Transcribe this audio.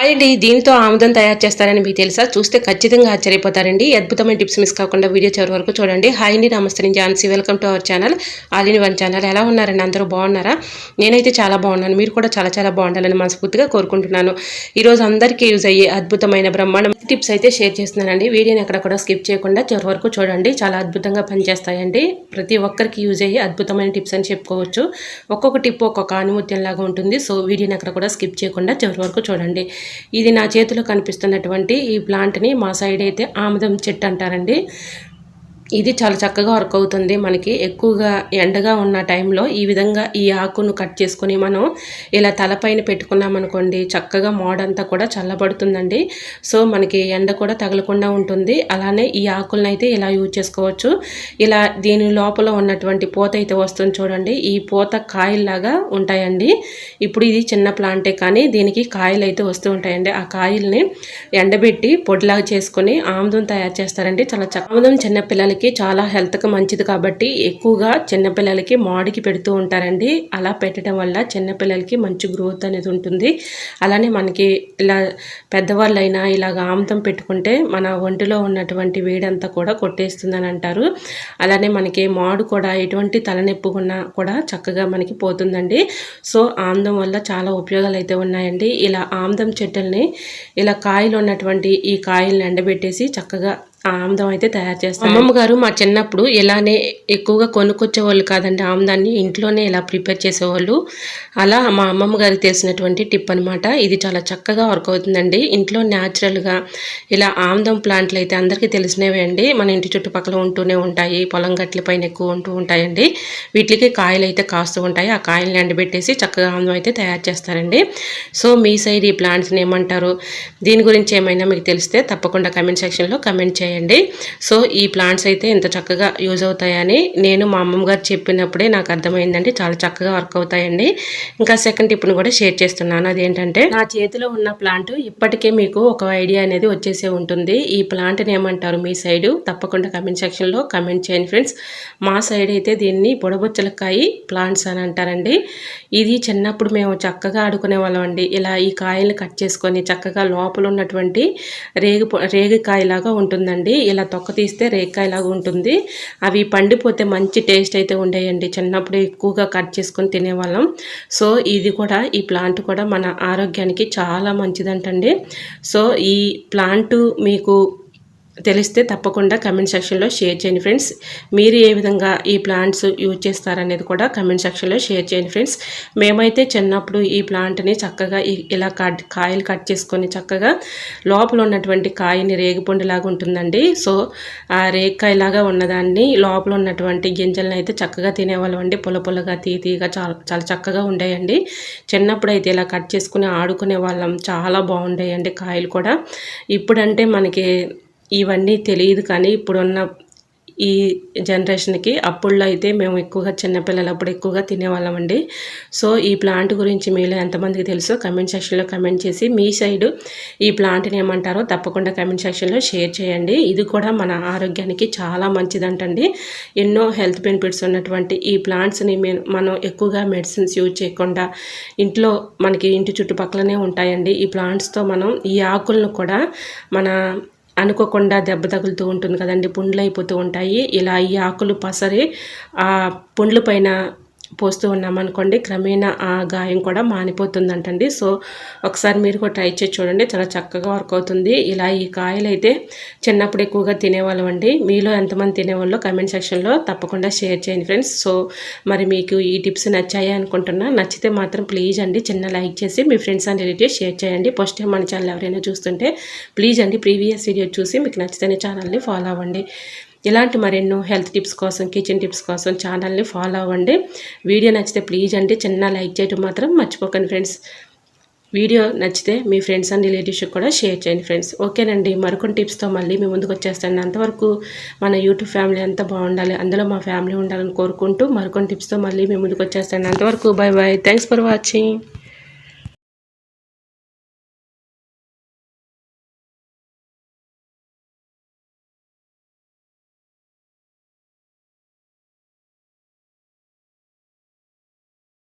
Hi అండి దీనితో ఆముదం తయారు చేస్తారని మీకు తెలుసా? చూస్తే ఖచ్చితంగా ఆశ్చర్యపోతారండి. అద్భుతమైన టిప్స్ మిస్ కాకుండా వీడియో చివరి వరకు చూడండి. హాయ్ అండి నమస్తే నేను Jhansi. Welcome to our channel all one channel. ఎలా ఉన్నారండి? అందరూ బాగున్నారా? నేనైతే చాలా బాగున్నాను. మీరు కూడా చాలా చాలా బాగుండాలని మనస్ఫూర్తిగా కోరుకుంటున్నాను. ఈరోజు అందరికీ యూజ్ అయ్యే అద్భుతమైన బ్రహ్మాండం టిప్స్ అయితే షేర్ చేస్తున్నానండి. వీడియోని ఎక్కడ కూడా స్కిప్ చేయకుండా చివరి వరకు చూడండి. చాలా అద్భుతంగా పనిచేస్తాయండి. ప్రతి ఒక్కరికి యూజ్ అయ్యే అద్భుతమైన టిప్స్ అని చెప్పుకోవచ్చు. ఒక్కొక్క టిప్ ఒక్కొక్క ఆనుమత్యం లాగా ఉంటుంది. సో వీడియోని ఎక్కడ కూడా స్కిప్ చేయకుండా చివరి వరకు చూడండి. ఇది నా చేతిలో కనిపిస్తున్నటువంటి ఈ ప్లాంట్ని మా సైడ్ అయితే ఆముదం చెట్టు అంటారండి. ఇది చాలా చక్కగా వర్క్ అవుతుంది. మనకి ఎక్కువగా ఎండగా ఉన్న టైంలో ఈ విధంగా ఈ ఆకును కట్ చేసుకొని మనం ఇలా తలపైన పెట్టుకున్నామనుకోండి చక్కగా మోడంతా కూడా చల్లబడుతుందండి. సో మనకి ఎండ కూడా తగలకుండా ఉంటుంది. అలానే ఈ ఆకులను అయితే ఇలా యూజ్ చేసుకోవచ్చు. ఇలా దీని లోపల ఉన్నటువంటి పూత అయితే వస్తుంది చూడండి. ఈ పూత కాయల్లాగా ఉంటాయండి. ఇప్పుడు ఇది చిన్న ప్లాంటే కానీ దీనికి కాయలు అయితే వస్తూ ఉంటాయండి. ఆ కాయల్ని ఎండబెట్టి పొడిలాగా చేసుకొని ఆముదం తయారు చేస్తారండి. చాలా చక్క ఆముదం చిన్నపిల్లలకి పిల్లలకి చాలా హెల్త్కి మంచిది కాబట్టి ఎక్కువగా చిన్నపిల్లలకి మాడికి పెడుతూ ఉంటారండి. అలా పెట్టడం వల్ల చిన్నపిల్లలకి మంచి గ్రోత్ అనేది ఉంటుంది. అలానే మనకి ఇలా పెద్దవాళ్ళైనా ఇలాగ ఆముదం పెట్టుకుంటే మన ఒంటిలో ఉన్నటువంటి వేడంతా కూడా కొట్టేస్తుందని అంటారు. అలానే మనకి మాడు కూడా ఎటువంటి తలనొప్పుకున్నా కూడా చక్కగా మనకి పోతుందండి. సో ఆముదం వల్ల చాలా ఉపయోగాలు అయితే ఉన్నాయండి. ఇలా ఆముదం చెట్టుల్ని ఇలా కాయలు ఉన్నటువంటి ఈ కాయల్ని ఎండబెట్టేసి చక్కగా ఆముదం అయితే తయారు చేస్తాం అమ్మమ్మ గారు మా చిన్నప్పుడు ఇలానే ఎక్కువగా కొనుక్కొచ్చేవాళ్ళు కాదండి. ఆముదాన్ని ఇంట్లోనే ఇలా ప్రిపేర్ చేసేవాళ్ళు. అలా మా అమ్మమ్మ గారికి తెలిసినటువంటి టిప్ అనమాట ఇది చాలా చక్కగా వర్క్ అవుతుందండి. ఇంట్లో న్యాచురల్గా ఇలా ఆముదం ప్లాంట్లు అయితే అందరికీ తెలిసినవే అండి. మన ఇంటి చుట్టుపక్కల ఉంటూనే ఉంటాయి. పొలం గట్ల పైన ఎక్కువ ఉంటూ ఉంటాయండి. వీటికి కాయలు అయితే కాస్తూ ఉంటాయి. ఆ కాయల్ని ఎండబెట్టేసి చక్కగా ఆముదం అయితే తయారు చేస్తారండి. సో మీ సైడ్ ఈ ప్లాంట్స్ని ఏమంటారు? దీని గురించి ఏమైనా మీకు తెలిస్తే తప్పకుండా కమెంట్ సెక్షన్లో కమెంట్ చేయండి. వచ్చాయండి సో ఈ ప్లాంట్స్ అయితే ఇంత చక్కగా యూజ్ అవుతాయని నేను మా అమ్మమ్మ గారు చెప్పినప్పుడే నాకు అర్థమైందండి. చాలా చక్కగా వర్క్ అవుతాయండి. ఇంకా సెకండ్ టిప్ను కూడా షేర్ చేస్తున్నాను. అదేంటంటే నా చేతిలో ఉన్న ప్లాంట్ ఇప్పటికే మీకు ఒక ఐడియా అనేది వచ్చేసే ఉంటుంది. ఈ ప్లాంట్ని ఏమంటారు మీ సైడు? తప్పకుండా కమెంట్ సెక్షన్లో కమెంట్ చేయండి ఫ్రెండ్స్. మా సైడ్ అయితే దీన్ని బుడబుచ్చలకాయ ప్లాంట్స్ అని అంటారండి. ఇది చిన్నప్పుడు మేము చక్కగా ఆడుకునే వాళ్ళం అండి. ఇలా ఈ కాయల్ని కట్ చేసుకొని చక్కగా లోపల ఉన్నటువంటి రేగి కాయలాగా ఉంటుందండి. అండి ఇలా తొక్క తీస్తే రేక్కాయలాగా ఉంటుంది. అవి పండిపోతే మంచి టేస్ట్ అయితే ఉండేయండి. చిన్నప్పుడు ఎక్కువగా కట్ చేసుకొని తినేవాళ్ళం. సో ఇది కూడా ఈ ప్లాంట్ కూడా మన ఆరోగ్యానికి చాలా మంచిదంటండి. సో ఈ ప్లాంట్ మీకు తెలిస్తే తప్పకుండా కమెంట్ సెక్షన్లో షేర్ చేయండి ఫ్రెండ్స్ మీరు ఏ విధంగా ఈ ప్లాంట్స్ యూజ్ చేస్తారనేది కూడా కమెంట్ సెక్షన్లో షేర్ చేయండి ఫ్రెండ్స్ మేమైతే చిన్నప్పుడు ఈ ప్లాంట్ని చక్కగా ఇలా కట్ కాయలు కట్ చేసుకొని చక్కగా లోపల ఉన్నటువంటి కాయని రేగిపొండిలాగా ఉంటుందండి. సో ఆ రేగికాయలాగా ఉన్నదాన్ని లోపల ఉన్నటువంటి గింజలను అయితే చక్కగా తినేవాళ్ళం అండి పొల పొలగా తీతీగా చాలా చాలా చక్కగా ఉండేయండి. చిన్నప్పుడు అయితే ఇలా కట్ చేసుకుని ఆడుకునే వాళ్ళం. చాలా బాగుండేయండి కాయలు కూడా. ఇప్పుడంటే మనకి ఇవన్నీ తెలియదు కానీ ఇప్పుడున్న ఈ జనరేషన్కి అప్పుల్లో అయితే మేము ఎక్కువగా చిన్నపిల్లలు అప్పుడు ఎక్కువగా తినేవాళ్ళమండి సో ఈ ప్లాంట్ గురించి మీలో ఎంతమందికి తెలుసో కమెంట్ సెక్షన్లో కమెంట్ చేసి మీ సైడు ఈ ప్లాంట్ని ఏమంటారో తప్పకుండా కమెంట్ సెక్షన్లో షేర్ చేయండి. ఇది కూడా మన ఆరోగ్యానికి చాలా మంచిదంటండి. ఎన్నో హెల్త్ బెనిఫిట్స్ ఉన్నటువంటి ఈ ప్లాంట్స్ని మనం ఎక్కువగా మెడిసిన్స్ యూజ్ చేయకుండా ఇంట్లో మనకి ఇంటి చుట్టుపక్కలనే ఉంటాయండి. ఈ ప్లాంట్స్తో మనం ఈ ఆకులను కూడా మన అనుకోకుండా దెబ్బ తగులుతూ ఉంటుంది కదండి పుండ్లు అయిపోతూ ఉంటాయి. ఇలా ఈ ఆకులు పసరి ఆ పుండ్ల పైన పోస్తూ ఉన్నామనుకోండి క్రమేణా ఆ గాయం కూడా మానిపోతుందంటండి. సో ఒకసారి మీరు కూడా ట్రై చేసి చూడండి చాలా చక్కగా వర్క్ అవుతుంది. ఇలా ఈ కాయలు అయితే చిన్నప్పుడు ఎక్కువగా తినేవాళ్ళం అండి మీలో ఎంతమంది తినేవాళ్ళో కమెంట్ సెక్షన్లో తప్పకుండా షేర్ చేయండి ఫ్రెండ్స్. సో మరి మీకు ఈ టిప్స్ నచ్చాయి అనుకుంటున్నా నచ్చితే మాత్రం ప్లీజ్ అండి చిన్న లైక్ చేసి మీ ఫ్రెండ్స్ అండ్ రిలేటివ్స్ షేర్ చేయండి. ఫస్ట్ టైం మన ఛానల్ ఎవరైనా చూస్తుంటే ప్లీజ్ అండి ప్రీవియస్ వీడియో చూసి మీకు నచ్చితేనే ఛానల్ని ఫాలో అవ్వండి. ఇలాంటి మరెన్నో హెల్త్ టిప్స్ కోసం కిచెన్ టిప్స్ కోసం ఛానల్ని ఫాలో అవ్వండి. వీడియో నచ్చితే ప్లీజ్ అండి చిన్న లైక్ చేయడం మాత్రం మర్చిపోకండి ఫ్రెండ్స్. వీడియో నచ్చితే మీ ఫ్రెండ్స్ అండ్ రిలేటివ్స్కి కూడా షేర్ చేయండి ఫ్రెండ్స్. ఓకేనండి మరికొన్ని టిప్స్తో మళ్ళీ మీ ముందుకు వచ్చేస్తాను. అంతవరకు మన యూట్యూబ్ ఫ్యామిలీ అంతా బాగుండాలి అందులో మా ఫ్యామిలీ ఉండాలని కోరుకుంటూ మరికొన్ని టిప్స్తో మళ్ళీ మీ ముందుకు వచ్చేస్తాను. అంతవరకు bye bye thanks for watching.